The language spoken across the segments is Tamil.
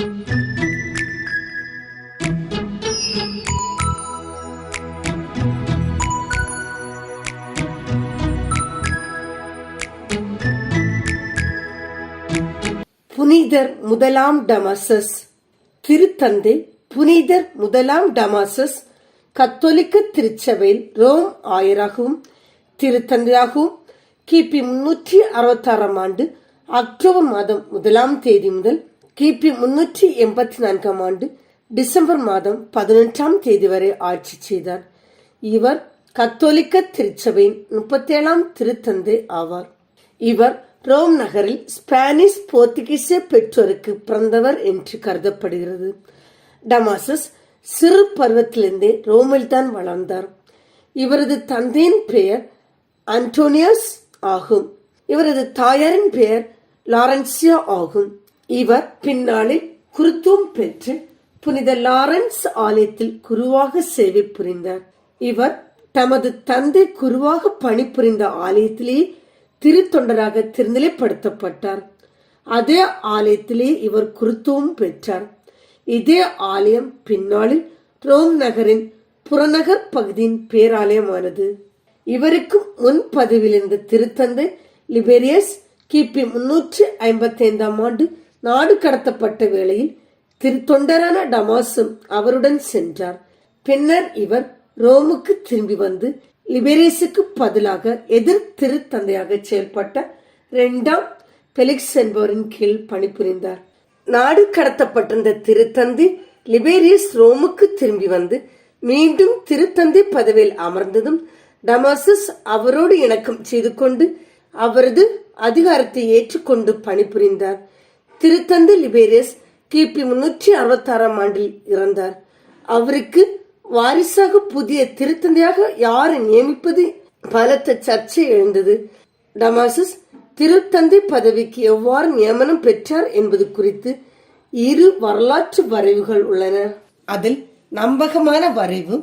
புனிதர் முதலாம் டமாசஸ். திருத்தந்தை புனிதர் முதலாம் டமாசஸ். கத்தோலிக்க திருச்சபையில் ரோம் ஆயராகவும் திருத்தந்தையாகவும் கிபி முன்னூற்றி அறுபத்தி ஆறாம் ஆண்டு அக்டோபர் மாதம் முதலாம் தேதி முதல் கிபி முன்னூற்றி எண்பத்தி நான்காம் ஆண்டு டிசம்பர் மாதம் பதினெட்டாம் தேதி வரை ஆட்சி செய்தார். இவர் கத்தோலிக்க திருச்சபையின் முப்பத்தேழாம் திருத்தந்தை ஆவார். இவர் ரோம் நகரில் ஸ்பானிஷ் போர்த்துகீச பெற்றோருக்கு பிறந்தவர் என்று கருதப்படுகிறது. டமாசஸ் சிறு பருவத்திலிருந்தே ரோமில் தான் வளர்ந்தார். இவரது தந்தையின் பெயர் அன்டோனியஸ் ஆகும். இவரது தாயாரின் பெயர் லாரன்சியா ஆகும். இவர் பின்னாளில் குருத்துவம் பெற்று புனித லாரன்ஸ் ஆலயத்தில் குருவாக சேவை புரிந்தார். இவர் தமது தந்தை குருவாக பணிபுரிந்த ஆலயத்திலேயே திருத்தொண்டராக திருநிலைப்படுத்தப்பட்டார். அதே ஆலயத்திலே இவர் குருத்துவம் பெற்றார். இதே ஆலயம் பின்னாளில் ரோம் நகரின் புறநகர் பகுதியின் பேராலயமானது. இவருக்கு முன் இருந்த திருத்தந்தை லிபேரியஸ் கிபி முன்னூற்றி ஐம்பத்தி ஐந்தாம் ஆண்டு நாடு கடத்தப்பட்ட வேளையில் திருத்தொண்டரான டமாசும் அவருடன் சென்றார். பின்னர் இவர் ரோமுக்கு திரும்பி வந்து லிபேரியஸுக்கு பதிலாக எதிர் திருத்தந்தையாக செயல்பட்ட இரண்டாம் பெலிக்ஸ் என்பவரின் கீழ் பணிபுரிந்தார். நாடு கடத்தப்பட்டிருந்த திருத்தந்தை லிபேரியஸ் ரோமுக்கு திரும்பி வந்து மீண்டும் திருத்தந்தை பதவியில் அமர்ந்ததும் டமாசஸ் அவரோடு இணக்கம் செய்து கொண்டு அவரது அதிகாரத்தை ஏற்றுக்கொண்டு பணிபுரிந்தார். திருத்தந்தை லிபேரியஸ் கிபி முன்னூற்றி அறுபத்தாறாம் ஆண்டில் இறந்தார். அவருக்கு வாரிசாக புதிய திருத்தந்தையாக யாரை நியமிப்பது? பலத்த சர்ச்சை எழுந்தது. டமாசஸ் திருத்தந்தை பதவிக்கு எவ்வாறு நியமனம் பெற்றார் என்பது குறித்து இரு வரலாற்று வரைவுகள் உள்ளன. அதில் நம்பகமான வரைவு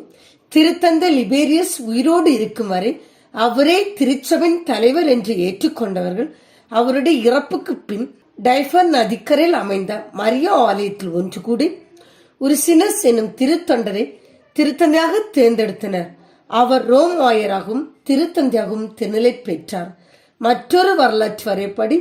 திருத்தந்தை லிபேரியஸ் உயிரோடு இருக்கும் வரை அவரே திருச்சபின் தலைவர் என்று ஏற்றுக்கொண்டவர்கள் அவருடைய இறப்புக்கு பின் டைஃபன் நதிக்கரையில் அமைந்த மரியா ஆலயத்தில் ஒன்று கூடி உருசினஸ் எனும் திருத்தொண்டரை திருத்தந்தையாக தேர்ந்தெடுத்தனர். அவர் ரோம் ஆயராகவும் திருத்தந்தையாகவும் திருநிலை பெற்றார். மற்றொரு வரலாற்று வரைப்படி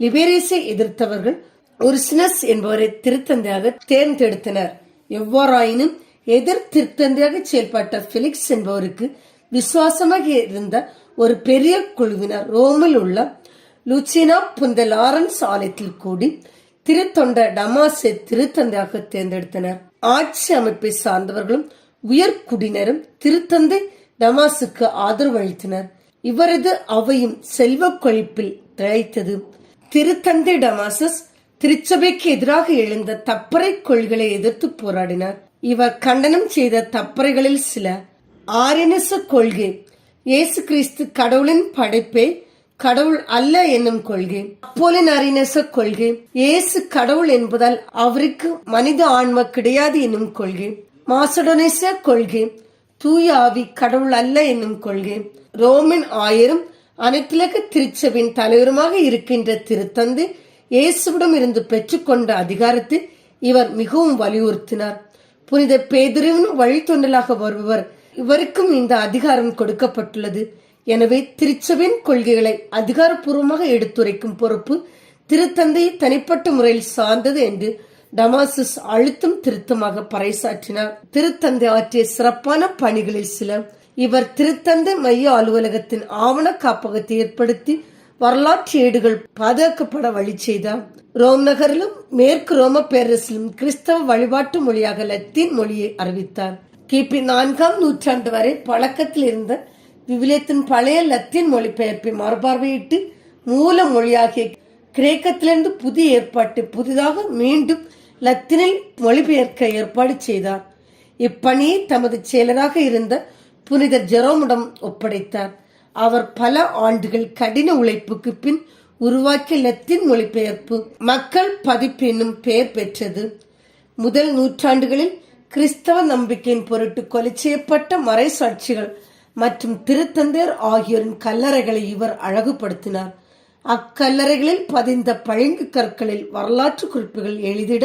லிபேரியஸை எதிர்த்தவர்கள் உருசினஸ் என்பவரை திருத்தந்தையாக தேர்ந்தெடுத்தனர். எவ்வாறாயினும் எதிர் திருத்தந்தையாக செயல்பட்ட பிலிக்ஸ் என்பவருக்கு விசுவாசமாக இருந்த ஒரு பெரிய குழுவினர் ரோமில் உள்ள லூச்சினா புந்த லாரன்ஸ் ஆலயத்தில் கூடி திருத்தொண்ட டமாசை திருத்தந்தையாக தேர்ந்தெடுத்தனர். ஆட்சி அமைப்பை சார்ந்தவர்களும் உயர்குடியினரும் திருத்தந்தை டமாசுக்கு ஆதரவு அளித்தனர். இவரது அவையும் செல்வ கொழிப்பில் திளைத்தது. திருத்தந்தை டமாசஸ் திருச்சபைக்கு எதிராக எழுந்த தப்பறை கொள்களை எதிர்த்து போராடினார். இவர் கண்டனம் செய்த தப்பறைகளில் சில ஆரியனச கொள்கை இயேசு கிறிஸ்து கடவுளின் படைப்பை கடவுள் அல்ல என்னும் கொள்கை அப்போலின் அறிநச கொள்கை இயேசு கடவுள் என்பதால் அவருக்கு மனித ஆன்மா கிடையாது என்னும் கொள்கை மாசடோனேச கொள்கை தூய ஆவி கடவுள் அல்ல என்னும் கொள்கை ரோமின் ஆயரும் அனைத்திலக திருச்சபின் தலைவருமாக இருக்கின்ற திருத்தந்து இயேசுவிடம் இருந்து பெற்றுக்கொண்ட அதிகாரத்தை இவர் மிகவும் வலியுறுத்தினார். புனித பேதுருவின் வழித்தொண்டலாக வருபவர் இவருக்கும் இந்த அதிகாரம் கொடுக்கப்பட்டுள்ளது. எனவே திருச்சபையின் கொள்கைகளை அதிகாரப்பூர்வமாக எடுத்துரைக்கும் பொறுப்பு திருத்தந்தையை தனிப்பட்ட முறையில் சார்ந்தது என்று டமாசஸ் அழுத்தம் திருத்தமாக பறைசாற்றினார். திருத்தந்தை ஆற்றிய சிறப்பான பணிகளில் சில இவர் திருத்தந்தை மைய அலுவலகத்தின் ஆவண காப்பகத்தை ஏற்படுத்தி வரலாற்று ஏடுகள் பாதுகாக்கப்பட வழி செய்தார். ரோம் நகரிலும் மேற்கு ரோம பேரரசிலும் கிறிஸ்தவ வழிபாட்டு மொழியாக லத்தீன் மொழியை அறிவித்தார். கிபி நான்காம் நூற்றாண்டு வரை பழக்கத்தில் இருந்த விவிலியத்தின் பழைய லத்தீன் மொழிபெயர்ப்பை மறுபார்வையிட்டு மூல மொழியாகிய கிரேக்கத்திலிருந்து புதிய ஏற்பாட்டை புதிதாக மீண்டும் லத்தினில் மொழிபெயர்க்க ஏற்பாடு செய்தார். இப்பணியை தமது செயலராக இருந்த புனிதர் ஜெரோமிடம் ஒப்படைத்தார். அவர் பல ஆண்டுகள் கடின உழைப்புக்கு பின் உருவாக்கிய லத்தீன் மொழிபெயர்ப்பு மக்கள் பதிப்பு என்னும் பெயர் பெற்றது. முதல் நூற்றாண்டுகளில் கிறிஸ்தவ நம்பிக்கையின் பொருட்டு கொலை செய்யப்பட்ட மறைசாட்சிகள் மற்றும் திருத்தந்தையர் ஆகியோரின் கல்லறைகளை இவர் அழகுபடுத்தினார். அக்கல்லறைகளில் பதிந்த பழங்கு கற்களில் வரலாற்று குறிப்புகள் எழுதிட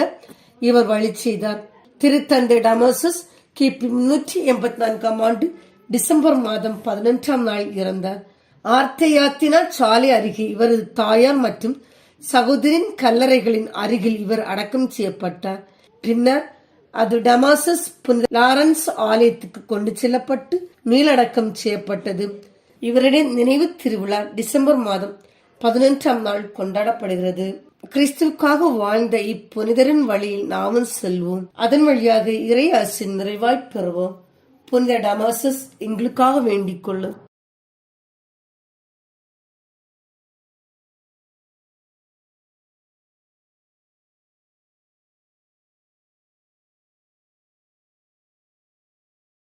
இவர் வழி செய்தார். திருத்தந்தை டமோசஸ் கிபி முன்னூற்றி எண்பத்தி நான்காம் ஆண்டு டிசம்பர் மாதம் பதினொன்றாம் நாள் இறந்தார். ஆர்த்தயாத்தினா சாலை அருகே இவரது தாயார் மற்றும் சகோதரின் கல்லறைகளின் அருகில் இவர் அடக்கம் செய்யப்பட்டார். பின்னர் அது டமாசஸ் புனித லாரன்ஸ் ஆலயத்துக்கு கொண்டு செல்லப்பட்டு மீளடக்கம் செய்யப்பட்டது. இவருடைய நினைவு திருவிழா டிசம்பர் மாதம் பதினொன்றாம் நாள் கொண்டாடப்படுகிறது. கிறிஸ்துவுக்காக வாழ்ந்த இப்புனிதரின் வழியில் நாமும் செல்வோம். அதன் வழியாக இறை அரசின் நிறைவாய் பெறுவோம். புனித டமாசஸ் எங்களுக்காக வேண்டிக் கொள்ளும்.